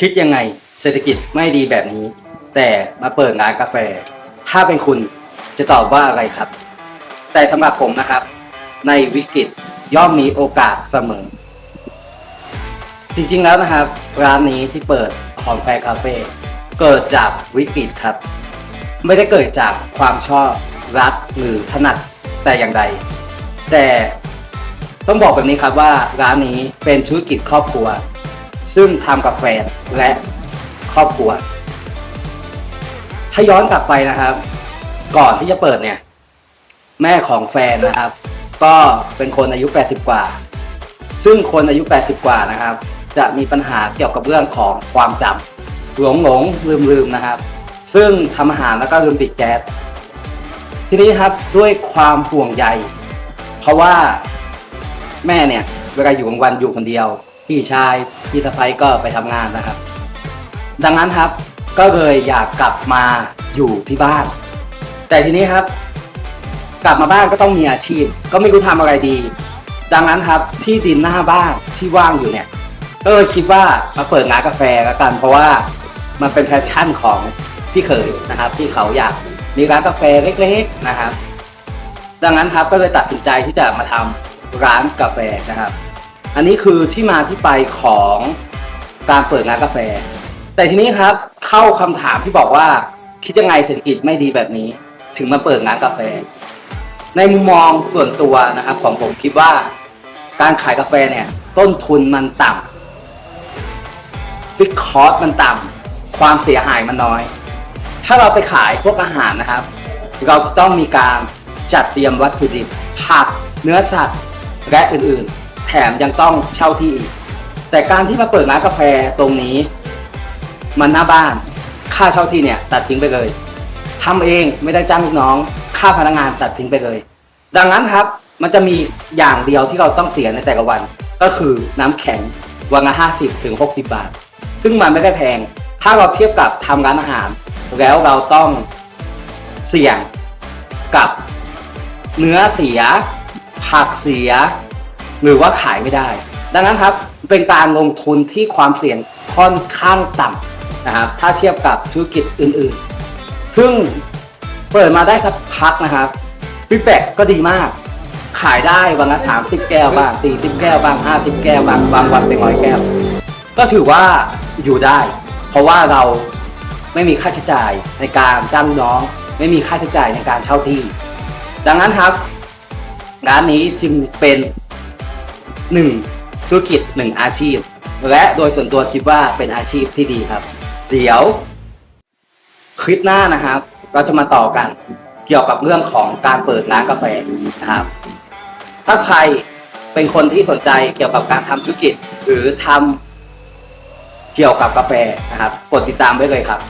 คิดยังไงเศรษฐกิจไม่ดีแบบนี้ แต่มาเปิดร้านกาแฟ ถ้าเป็นคุณจะตอบว่าอะไรครับ แต่สำหรับผมนะครับ ในวิกฤตย่อมมีโอกาสเสมอ จริงๆแล้วนะครับ ร้านนี้ที่เปิดของแฟคาเฟ่เกิดจากวิกฤตครับ ไม่ได้เกิดจากความชอบรักหรือถนัดแต่อย่างใด แต่ต้องบอกแบบนี้ครับว่าร้านนี้เป็นธุรกิจครอบครัว ซึ่งทำกับแฟนและครอบครัว ถ้าย้อนกลับไปนะครับ ก่อนที่จะเปิดเนี่ย แม่ของแฟนนะครับ ก็เป็นคนอายุ 80 กว่า ซึ่งคนอายุ 80 กว่านะครับ จะมีปัญหาเกี่ยวกับเรื่องของความจำหลงหลงลืมลืมนะครับ ซึ่งทำอาหารแล้วก็ลืมติดแก๊สทีนี้ครับด้วยความห่วงใย เพราะว่าแม่เนี่ยเวลาอยู่กลางวันอยู่คนเดียว พี่ชายพี่สะใภ้ก็ไปทำงานนะครับ ดังนั้นครับก็เลยอยากกลับมาอยู่ที่บ้าน แต่ทีนี้ครับ กลับมาบ้านก็ต้องมีอาชีพ ก็ไม่รู้ทำอะไรดี ดังนั้นครับที่ดินหน้าบ้านที่ว่างอยู่เนี่ย ก็เลยคิดว่ามาเปิดร้านกาแฟแล้วกัน เพราะว่ามันเป็นแพชชั่นของพี่เขยนะครับ ที่เขาอยากมีร้านกาแฟเล็กๆนะครับ ดังนั้นครับก็เลยตัดสินใจที่จะมาทำร้านกาแฟนะครับ อันนี้คือที่มาที่ไปของการเปิดร้านกาแฟ แต่ทีนี้ครับเข้าคำถามที่บอกว่าคิดยังไงเศรษฐกิจไม่ดีแบบนี้ ถึงมาเปิดร้านกาแฟ ในมุมมองส่วนตัวนะครับ ของผมคิดว่า การขายกาแฟเนี่ย ต้นทุนมันต่ำฟิกคอสมันต่ำความเสียหายมันน้อย ถ้าเราไปขายพวกอาหารนะครับ เราต้องมีการจัดเตรียมวัตถุดิบผักเนื้อสัตว์และอื่นๆ แถมยังต้องเช่าที่อีกแต่การที่มาเปิดร้านกาแฟตรงนี้ มันหน้าบ้าน ค่าเช่าที่เนี่ย ตัดทิ้งไปเลยทำเองไม่ได้จ้างลูกน้อง ค่าพนักงานตัดทิ้งไปเลย ดังนั้นครับมันจะมีอย่างเดียวที่เราต้องเสียในแต่ละวัน ก็คือน้ำแข็งวันละห้าสิบถึงหกสิบาท ซึ่งมันไม่ได้แพง ถ้าเราเทียบกับทำร้านอาหาร แล้วเราต้องเสี่ยงกับเนื้อเสีย ผักเสีย หรือว่าขายไม่ได้ ดังนั้นครับเป็นการลงทุนที่ความเสี่ยงค่อนข้างต่ำนะครับถ้าเทียบกับธุรกิจอื่นๆ ซึ่งเปิดมาได้สักพักนะครับฟีดแบ็กก็ดีมาก ขายได้วันละสามสิบแก้วบ้างสี่สิบแก้วบ้างห้าสิบแก้วบ้างบางวันเป็นร้อยแก้ว ก็ถือว่าอยู่ได้ เพราะว่าเราไม่มีค่าใช้จ่ายในการจ้างน้อง ไม่มีค่าใช้จ่ายในการเช่าที่ ดังนั้นครับ ร้านนี้จึงเป็น หนึ่งธุรกิจหนึ่งอาชีพ และโดยส่วนตัวคิดว่าเป็นอาชีพที่ดีครับ เดี๋ยวคลิปหน้านะครับ เราจะมาต่อกันเกี่ยวกับเรื่องของการเปิดร้านกาแฟนะครับ ถ้าใครเป็นคนที่สนใจเกี่ยวกับการทำธุรกิจ หรือทำเกี่ยวกับกาแฟนะครับ กดติดตามไว้เลยครับ